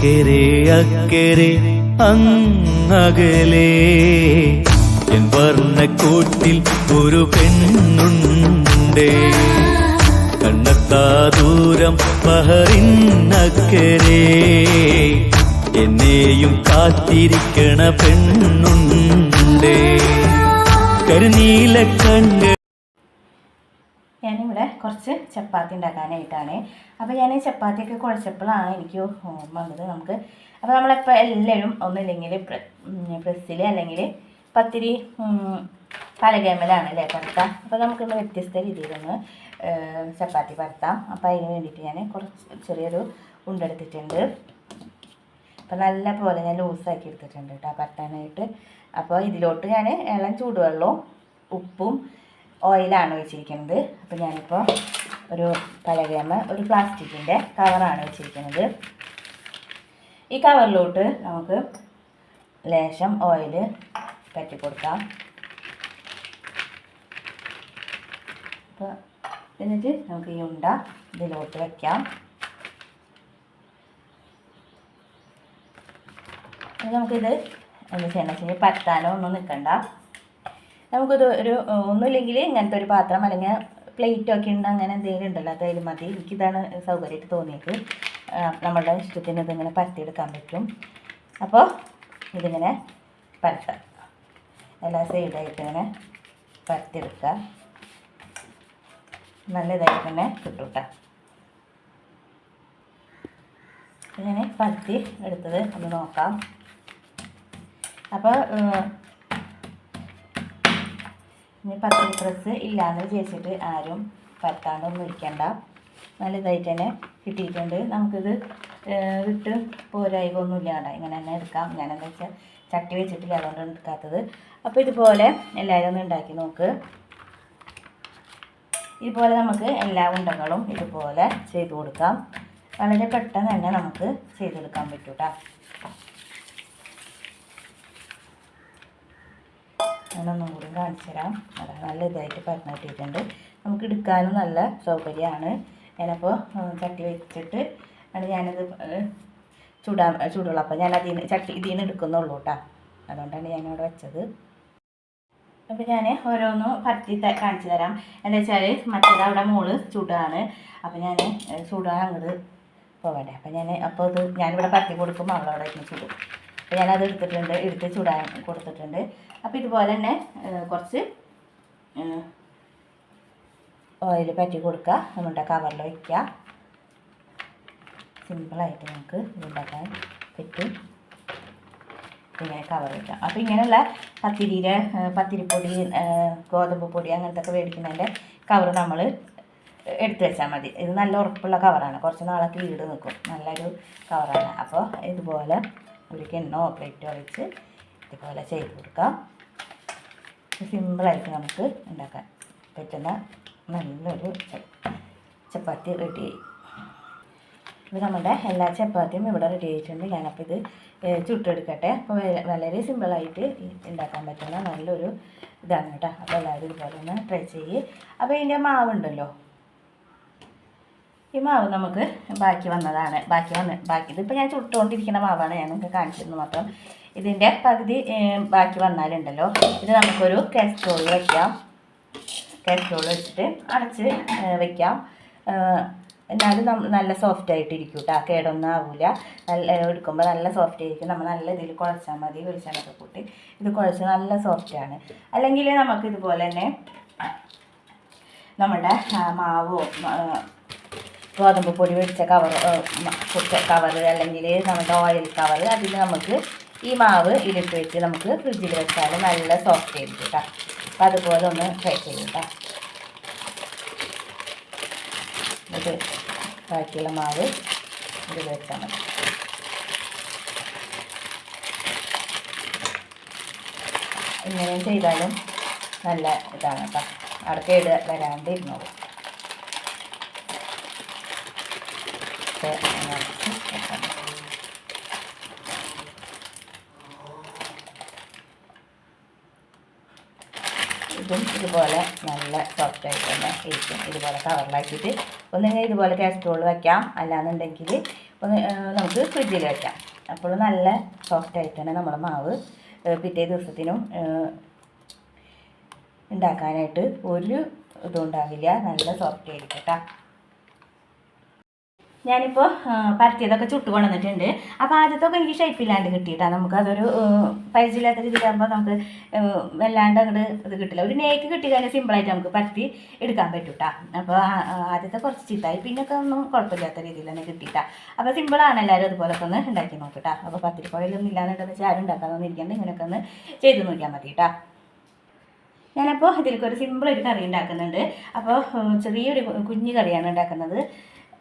ഇക്കരെ അക്കരെ അങ്ങകലേ. എൻ വർണക്കൂട്ടിൽ ഒരു പെണ്ണുണ്ടേ. കണ്ണത്താ ദൂരം പഹറിന്നക്കരെ. എന്നെയും കാത്തിരിക്കണ പെണ്ണുണ്ടേ. കരുനീല കണ്ണ് ഞാനിവിടെ കുറച്ച് ചപ്പാത്തി ഉണ്ടാക്കാനായിട്ടാണ്. അപ്പോൾ ഞാൻ ചപ്പാത്തിയൊക്കെ കുഴച്ചപ്പോഴാണ് എനിക്ക് ഓർമ്മ വന്നത് നമുക്ക്. അപ്പോൾ നമ്മളെപ്പോൾ എല്ലാവരും ഒന്നില്ലെങ്കിൽ പ്രസ്സിൽ അല്ലെങ്കിൽ പത്തിരി പലകേമലാണ് അല്ലേ പരത്താം. അപ്പോൾ നമുക്കിന്ന് വ്യത്യസ്ത രീതിയിലൊന്ന് ചപ്പാത്തി പരത്താം. അപ്പോൾ അതിന് വേണ്ടിയിട്ട് ഞാൻ കുറച്ച് ചെറിയൊരു ഉണ്ടെടുത്തിട്ടുണ്ട്. അപ്പോൾ നല്ല പോലെ ഞാൻ ലൂസാക്കി എടുത്തിട്ടുണ്ട് കേട്ടോ പരത്താനായിട്ട്. അപ്പോൾ ഇതിലോട്ട് ഞാൻ ഇളം ചൂടുവെള്ളവും ഉപ്പും ഓയിലാണ് വെച്ചിരിക്കുന്നത്. അപ്പോൾ ഞാനിപ്പോൾ ഒരു പലകയമ്മ ഒരു പ്ലാസ്റ്റിക്കിന്റെ കവറാണ് വെച്ചിരിക്കുന്നത്. ഈ കവറിലോട്ട് നമുക്ക് ലേശം ഓയിൽ പറ്റി കൊടുക്കാം അപ്പോൾ എന്നിട്ട് നമുക്ക് ഈ ഉണ്ട ഇതിലോട്ട് വയ്ക്കാം നമുക്കിത് എന്താ ചെയ്യണമെന്ന് വെച്ചാൽ പറ്റാനോ ഒന്നും നിൽക്കണ്ട നമുക്കിത് ഒരു ഒന്നുമില്ലെങ്കിൽ ഇങ്ങനത്തെ ഒരു പാത്രം അല്ലെങ്കിൽ പ്ലേറ്റ് ഒക്കെ ഉണ്ട് അങ്ങനെ എന്തെങ്കിലും ഉണ്ടല്ലോ അതായാലും മതി. എനിക്കിതാണ് സൗകര്യമായിട്ട് തോന്നിയത്. നമ്മളുടെ ഇഷ്ടത്തിന് ഇതിങ്ങനെ പരത്തിയെടുക്കാൻ പറ്റും. അപ്പോൾ ഇതിങ്ങനെ പരത്താം. എല്ലാ സൈഡായിട്ട് ഇങ്ങനെ പരത്തിയെടുക്കുക. നല്ല ഇതായിട്ട് തന്നെ കിട്ടും കേട്ടോ ഇങ്ങനെ പരത്തി എടുത്തത് ഒന്ന് നോക്കാം. അപ്പോൾ ഇനി പത്തിരി പ്രസ് ഇല്ലാന്ന് വിചാരിച്ചിട്ട് ആരും പരത്താണ്ടൊന്നും ഇരിക്കണ്ട. നല്ല ഇതായിട്ട് തന്നെ കിട്ടിയിട്ടുണ്ട്. നമുക്കിത് വിട്ട് പോരായികൊന്നും ഇല്ലാണ്ട ഇങ്ങനെ തന്നെ എടുക്കാം. ഞാനെന്താ വെച്ചാൽ ചട്ടി വെച്ചിട്ടില്ല. അതുകൊണ്ടാണ് എടുക്കാത്തത്. അപ്പോൾ ഇതുപോലെ എല്ലാവരും ഒന്ന് ഉണ്ടാക്കി നോക്ക്. ഇതുപോലെ നമുക്ക് എല്ലാ ഉണ്ടകളും ഇതുപോലെ ചെയ്ത് കൊടുക്കാം. വളരെ പെട്ടെന്ന് തന്നെ നമുക്ക് ചെയ്തെടുക്കാൻ പറ്റും ഞാനൊന്നും കൂടി കാണിച്ചു തരാം. അതാ നല്ല ഇതായിട്ട് പരന്ന് കിട്ടിയിട്ടുണ്ട് നമുക്ക് എടുക്കാനും നല്ല സൗകര്യമാണ്. ഞാനപ്പോൾ ചട്ടി വെച്ചിട്ട് അത് ഞാനത് ചൂടാ ചൂടുള്ള അപ്പോൾ ഞാൻ അതിന് ചട്ടി ഇതിൽ നിന്ന് എടുക്കുന്നുള്ളൂ കേട്ടോ അതുകൊണ്ടാണ് ഞാനിവിടെ വെച്ചത്. അപ്പോൾ ഞാൻ ഓരോന്ന് പരത്തി കാണിച്ചു തരാം. എന്താ വെച്ചാൽ മറ്റേത് അവിടെ മോൾ ചൂടാണ്. അപ്പോൾ ഞാൻ ചൂടാൻ അങ്ങോട്ട് പോകട്ടെ. അപ്പോൾ ഞാൻ അപ്പോൾ ഇത് ഞാനിവിടെ പരത്തി കൊടുക്കുമ്പോൾ അവളവിടെ ചൂടും. ഞാനത് എടുത്തിട്ടുണ്ട് എടുത്ത് ചൂടാൻ കൊടുത്തിട്ടുണ്ട്. അപ്പോൾ ഇതുപോലെ തന്നെ കുറച്ച് ഓയിൽ പറ്റി കൊടുക്കുക. നമ്മുടെ കവറിൽ വയ്ക്കുക സിമ്പിളായിട്ട് നമുക്ക് ഉണ്ടാക്കാൻ പറ്റും. ഇങ്ങനെ കവർ വയ്ക്കാം അപ്പോൾ ഇങ്ങനെയുള്ള പത്തിരിയുടെ പത്തിരിപ്പൊടി ഗോതമ്പ് പൊടി അങ്ങനത്തെ ഒക്കെ മേടിക്കുന്നതിന്റെ കവർ നമ്മൾ എടുത്തു വെച്ചാൽ മതി. ഇത് നല്ല ഉറപ്പുള്ള കവറാണ് കുറച്ച് നാളൊക്കെ ഈട് നിൽക്കും നല്ലൊരു കവറാണ് അപ്പോൾ ഇതുപോലെ ഒരു കിണ്ണോ പ്ലേറ്റോ വെച്ച് ഇതുപോലെ ചെയ്ത് കൊടുക്കാം. സിമ്പിളായിട്ട് നമുക്ക് ഉണ്ടാക്കാൻ പറ്റുന്ന നല്ലൊരു ചപ്പാത്തി റെഡി ആയി. ഇപ്പോൾ നമ്മുടെ എല്ലാ ചപ്പാത്തിയും ഇവിടെ റെഡി ആയിട്ടുണ്ട്. ഞാനപ്പോൾ ഇത് ചുട്ടെടുക്കട്ടെ. അപ്പോൾ വളരെ സിമ്പിളായിട്ട് ഉണ്ടാക്കാൻ പറ്റുന്ന നല്ലൊരു ഇതാണ് കേട്ടോ. അപ്പോൾ എല്ലാവരും ഇതുപോലെ ഒന്ന് ട്രൈ ചെയ്യ്. അപ്പോൾ ഇതിന്റെ മാവുണ്ടല്ലോ? ഈ മാവ് നമുക്ക് ബാക്കി വന്നതാണ്. ബാക്കി വന്ന് ബാക്കി ഇതിപ്പോൾ ഞാൻ ചുട്ടുകൊണ്ടിരിക്കുന്ന മാവാണ് ഞാൻ നിങ്ങൾക്ക് കാണിച്ചിരുന്നു മാത്രം. ഇതിന്റെ പകുതി ബാക്കി വന്നാലുണ്ടല്ലോ. ഇത് നമുക്കൊരു കാസ്ട്രോൾ വയ്ക്കാം കാസ്ട്രോൾ വെച്ചിട്ട് അടച്ച് വയ്ക്കാം എന്നാലും നല്ല സോഫ്റ്റ് ആയിട്ട് ഇരിക്കും കേട്ടോ കേടൊന്നും ആവില്ല നല്ല എടുക്കുമ്പോൾ നല്ല സോഫ്റ്റ് ആയിരിക്കും. നമ്മൾ നല്ല ഇതിൽ കുഴച്ചാൽ മതി. വെളിച്ചെണ്ണൊക്കെ കൂട്ടി ഇത് കുഴച്ച് നല്ല സോഫ്റ്റാണ് അല്ലെങ്കിൽ നമുക്ക് ഇതുപോലെ തന്നെ നമ്മുടെ മാവോ ഗോതമ്പ് പൊടി മേടിച്ച കവർ കവർ അല്ലെങ്കിൽ നമ്മുടെ ഓയിൽ കവർ അതിൽ നമുക്ക് ഈ മാവ് ഇരുട്ട് വെച്ച് നമുക്ക് ഫ്രിഡ്ജിൽ വെച്ചാൽ നല്ല സോഫ്റ്റ് ആയിരിക്കും കേട്ടോ അപ്പം അതുപോലെ ഒന്ന് ട്രൈ ചെയ്യും ഇത് ബാക്കിയുള്ള മാവ് ഇത് വെച്ചാൽ മതി. ഇങ്ങനെ ചെയ്താലും നല്ല ഇതാണ് കേട്ടോ അവിടെ കേട് വരാണ്ട് ഇരുന്നോളൂ. ഒക്കെ അങ്ങനെ അടച്ച് വെക്കാം. ഇട്ടും ഇതുപോലെ നല്ല സോഫ്റ്റ് ആയിട്ട് തന്നെ ഇരിക്കും. ഇതുപോലെ കവറിലാക്കിയിട്ട് ഒന്നിങ്ങനെ ഇതുപോലെ കാസ്ട്രോൾ വയ്ക്കാം അല്ലാന്നുണ്ടെങ്കിൽ ഒന്ന് നമുക്ക് ഫ്രിഡ്ജിൽ വയ്ക്കാം അപ്പോൾ നല്ല സോഫ്റ്റ് ആയിട്ട് തന്നെ നമ്മുടെ മാവ് പിറ്റേ ദിവസത്തിനും ഉണ്ടാക്കാനായിട്ട് ഒരു ഇതും ഉണ്ടാവില്ല. നല്ല സോഫ്റ്റ് ആയിരിക്കും ഞാനിപ്പോൾ പരത്തിയതൊക്കെ ചുട്ട് കൊണ്ടുവന്നിട്ടുണ്ട്. അപ്പോൾ ആദ്യത്തൊക്കെ എനിക്ക് ഷേപ്പില്ലാണ്ട് കിട്ടിയിട്ടാണ് നമുക്കതൊരു പരിചയമില്ലാത്ത രീതിയിലാകുമ്പോൾ നമുക്ക് വല്ലാണ്ട് അങ്ങോട്ട് ഇത് കിട്ടില്ല. ഒരു നേക്ക് കിട്ടി കഴിഞ്ഞാൽ സിമ്പിളായിട്ട് നമുക്ക് പരത്തി എടുക്കാൻ പറ്റൂട്ടാ. അപ്പോൾ ആദ്യത്തെ കുറച്ച് ചീത്തായി. പിന്നൊക്കെ ഒന്നും കുഴപ്പമില്ലാത്ത രീതിയിൽ തന്നെ കിട്ടിയിട്ടാ. അപ്പോൾ സിമ്പിളാണ് എല്ലാവരും അതുപോലൊക്കെ ഒന്ന് ഉണ്ടാക്കി നോക്കിട്ടാ അപ്പോൾ പത്തിരിപ്പുഴയിലൊന്നും ഇല്ലാന്നുണ്ടെന്ന് വെച്ചാൽ ആരും ഉണ്ടാക്കാൻ ഇരിക്കുന്നത് ഇങ്ങനെയൊക്കെ ഒന്ന് ചെയ്ത് നോക്കിയാൽ മതി ഞാനപ്പോൾ ഇതിലേക്ക് ഒരു സിമ്പിൾ ഒരു കറി ഉണ്ടാക്കുന്നുണ്ട്. അപ്പോൾ ചെറിയൊരു കുഞ്ഞു കറിയാണ് ഉണ്ടാക്കുന്നത്.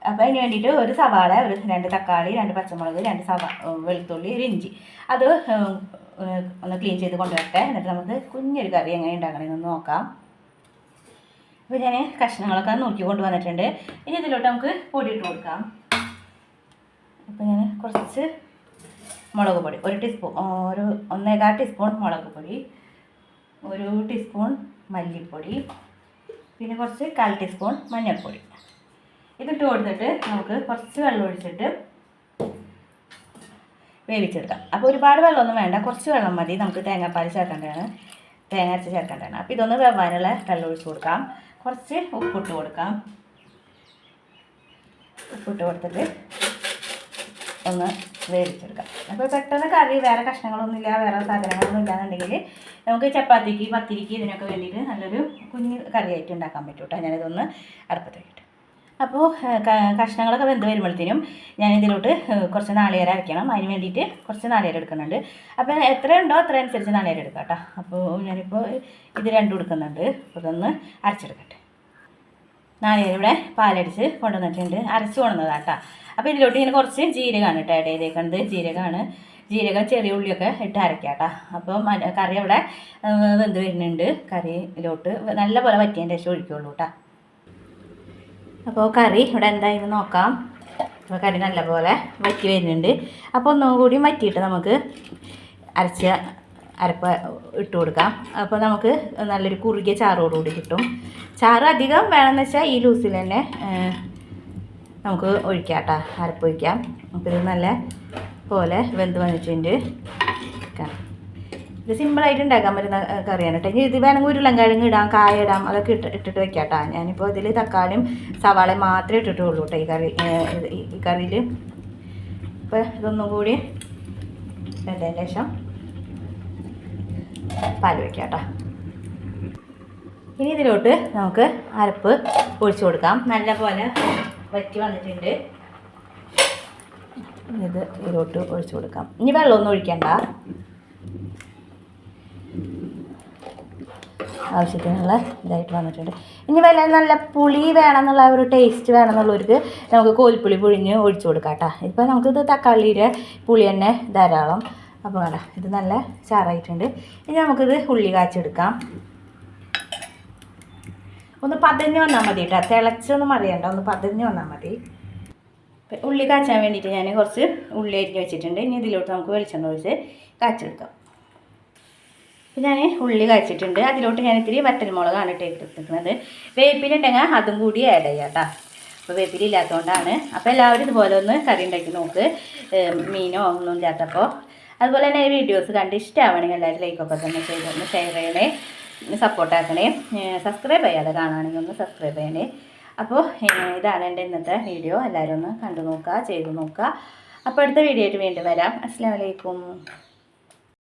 അപ്പോൾ അതിന് വേണ്ടിയിട്ട് ഒരു സവാള ഒരു രണ്ട് തക്കാളി രണ്ട് പച്ചമുളക് രണ്ട് സവാ വെളുത്തുള്ളി ഒരു ഇഞ്ചി. അത് ഒന്ന് ക്ലീൻ ചെയ്ത് കൊണ്ടുവരട്ടെ. എന്നിട്ട് നമുക്ക് കുഞ്ഞൊരു കറി എങ്ങനെ ഉണ്ടാക്കണമെന്ന് നോക്കാം. അപ്പോൾ ഞാൻ കഷ്ണങ്ങളൊക്കെ നോക്കി കൊണ്ടുവന്നിട്ടുണ്ട്. ഇനി ഇതിലോട്ട് നമുക്ക് പൊടി ഇട്ട് കൊടുക്കാം. അപ്പോൾ ഞാൻ കുറച്ച് മുളക് പൊടി ഒരു ടീസ്പൂൺ ഒരു ഒന്നേകാൽ ടീസ്പൂൺ മുളക് പൊടി ഒരു ടീസ്പൂൺ മല്ലിപ്പൊടി പിന്നെ കുറച്ച് കാൽ ടീസ്പൂൺ മഞ്ഞൾപ്പൊടി. ഇതിട്ട് കൊടുത്തിട്ട് നമുക്ക് കുറച്ച് വെള്ളം ഒഴിച്ചിട്ട് വേവിച്ചെടുക്കാം. അപ്പോൾ ഒരുപാട് വെള്ളമൊന്നും വേണ്ട. കുറച്ച് വെള്ളം മതി. നമുക്ക് തേങ്ങാപ്പാൽ ചേർക്കേണ്ടതാണ്. തേങ്ങ അരച്ച് ചേർക്കേണ്ടതാണ്. അപ്പോൾ ഇതൊന്ന് വെവാനുള്ള വെള്ളം ഒഴിച്ച് കൊടുക്കാം. കുറച്ച് ഉപ്പിട്ട് കൊടുക്കാം. ഉപ്പിട്ട് കൊടുത്തിട്ട് ഒന്ന് വേവിച്ചെടുക്കാം. അപ്പോൾ പെട്ടെന്ന് കറി വേറെ കഷ്ണങ്ങളൊന്നുമില്ല വേറെ സാധനങ്ങളൊന്നും ഇല്ലാന്നുണ്ടെങ്കിൽ നമുക്ക് ചപ്പാത്തിക്ക് പത്തിരിക്ക് ഇതിനൊക്കെ വേണ്ടിയിട്ട് നല്ലൊരു കുഞ്ഞ് കറിയായിട്ട് ഉണ്ടാക്കാൻ പറ്റും കേട്ടോ ഞാനിതൊന്ന് അടുപ്പത്ത് അപ്പോൾ കഷ്ണങ്ങളൊക്കെ വെന്ത് വരുമ്പോഴത്തേനും ഞാൻ ഇതിലോട്ട് കുറച്ച് നാളികേരം അരയ്ക്കണം. അതിന് വേണ്ടിയിട്ട് കുറച്ച് നാളികേരം എടുക്കുന്നുണ്ട്. അപ്പോൾ എത്ര ഉണ്ടോ അത്ര അനുസരിച്ച് നാളികേരം എടുക്കാം കേട്ടോ. അപ്പോൾ ഞാനിപ്പോൾ ഇത് രണ്ടും എടുക്കുന്നുണ്ട്. അപ്പോൾ ഇതൊന്ന് അരച്ചെടുക്കട്ടെ. നാളികേരം ഇവിടെ പാലടിച്ച് കൊണ്ടുവന്നിട്ടുണ്ട്. അരച്ച് കൊണ്ടുവന്നതാണ് കേട്ടോ. അപ്പോൾ ഇതിലോട്ട് ഇങ്ങനെ കുറച്ച് ജീരകമാണ് കേട്ടോ ഇടയിൽ ചെയ്തേക്കുന്നത്. ജീരകമാണ്. ജീരകം ചെറിയ ഉള്ളിയൊക്കെ ഇട്ട് അരയ്ക്കാം കേട്ടോ. അപ്പോൾ കറി അവിടെ വെന്ത് വരുന്നുണ്ട്. കറിയിലോട്ട് നല്ല പോലെ വറ്റിയതിന്റെ ശേഷം ഒഴിക്കുള്ളൂ കേട്ടോ. അപ്പോൾ കറി ഇവിടെ എന്തായാലും നോക്കാം. അപ്പോൾ കറി നല്ലപോലെ വറ്റി വരുന്നുണ്ട്. അപ്പോൾ ഒന്നും കൂടി വറ്റിയിട്ട് നമുക്ക് അരച്ച അരപ്പ് ഇട്ട് കൊടുക്കാം. അപ്പോൾ നമുക്ക് നല്ലൊരു കുറുകിയ ചാറോടുകൂടി കിട്ടും. ചാറ് അധികം വേണമെന്ന് വെച്ചാൽ ഈ ലൂസിൽ തന്നെ നമുക്ക് ഒഴിക്കാം കേട്ടോ അരപ്പ് ഒഴിക്കാം. ഇത് നല്ല പോലെ വെന്ത് വന്നിട്ടുണ്ട്. ഇത് സിമ്പിളായിട്ട് ഉണ്ടാക്കാൻ പറ്റുന്ന കറിയാണ് കേട്ടോ. ഇനി ഇത് വേണമെങ്കിൽ ഉരുളൻകിഴങ്ങ് ഇടാം കായ ഇടാം അതൊക്കെ ഇട്ട് ഇട്ടിട്ട് വെക്കാം കേട്ടോ ഞാനിപ്പോൾ ഇതിൽ തക്കാളിയും സവാളയും മാത്രമേ ഇട്ടിട്ടുള്ളൂ കേട്ടോ ഈ കറി ഈ- കറിയിൽ. ഇപ്പോൾ ഇതൊന്നും കൂടി വെന്തതിന് ശേഷം പാൽ വയ്ക്കാം കേട്ടോ. ഇനി ഇതിലോട്ട് നമുക്ക് അരപ്പ് ഒഴിച്ചു കൊടുക്കാം. നല്ല പോലെ വറ്റി വന്നിട്ടുണ്ട്. ഇത് ഇതിലോട്ട് ഒഴിച്ചു കൊടുക്കാം. ഇനി വെള്ളമൊന്നും ഒഴിക്കണ്ട. ആവശ്യത്തിനുള്ള ഇതായിട്ട് വന്നിട്ടുണ്ട്. ഇനി വല്ല നല്ല പുളി വേണമെന്നുള്ള ഒരു ടേസ്റ്റ് വേണമെന്നുള്ളവർക്ക് നമുക്ക് കോൽപ്പുളി പുഴിഞ്ഞ് ഒഴിച്ചു കൊടുക്കാം കേട്ടോ. ഇപ്പോൾ നമുക്കിത് തക്കാളിയുടെ പുളി തന്നെ ധാരാളം. അപ്പോൾ വേണ്ട ഇത് നല്ല ചാറായിട്ടുണ്ട്. ഇനി നമുക്കിത് ഉള്ളി കാച്ചെടുക്കാം. ഒന്ന് പതഞ്ഞ് വന്നാൽ മതി കേട്ടോ. തിളച്ചൊന്നും അറിയണ്ട ഒന്ന് പതഞ്ഞ് വന്നാൽ മതി. ഉള്ളി കാച്ചാൻ വേണ്ടിയിട്ട് ഞാൻ കുറച്ച് ഉള്ളി അരിഞ്ഞ് വെച്ചിട്ടുണ്ട്. ഇനി ഇതിലോട്ട് നമുക്ക് വെളിച്ചെണ്ണ ഒഴിച്ച് കാച്ചെടുക്കാം. ഞാൻ ഉള്ളി കഴിച്ചിട്ടുണ്ട് അതിലോട്ട് ഞാൻ ഇത്തിരി വറ്റൽമുളകാണ് ഇട്ട് എടുത്തിരിക്കുന്നത്. വേപ്പിലുണ്ടെങ്കിൽ അതും കൂടി ആഡ് ചെയ്യാം കേട്ടോ. അപ്പോൾ വേപ്പില ഇല്ലാത്തതുകൊണ്ടാണ്. അപ്പോൾ എല്ലാവരും ഇതുപോലെ ഒന്ന് കറി ഉണ്ടാക്കി നോക്ക്. മീനോ ഒന്നും ഇല്ലാത്തപ്പോൾ അതുപോലെ തന്നെ വീഡിയോസ് കണ്ട് ഇഷ്ടമാവണമെങ്കിൽ എല്ലാവരും ലൈക്കൊക്കെ തന്നെ ചെയ്തൊന്ന് ഷെയർ ചെയ്യണേ. സപ്പോർട്ടാക്കണേ സബ്സ്ക്രൈബ് ചെയ്യാതെ കാണുകയാണെങ്കിൽ ഒന്ന് സബ്സ്ക്രൈബ് ചെയ്യണേ. അപ്പോൾ ഇതാണ് എന്റെ ഇന്നത്തെ വീഡിയോ എല്ലാവരും ഒന്ന് കണ്ടു നോക്കുക ചെയ്തു നോക്കുക. അപ്പോൾ അടുത്ത വീഡിയോ ആയിട്ട് വീണ്ടും വരാം. അസ്സാം വലൈക്കും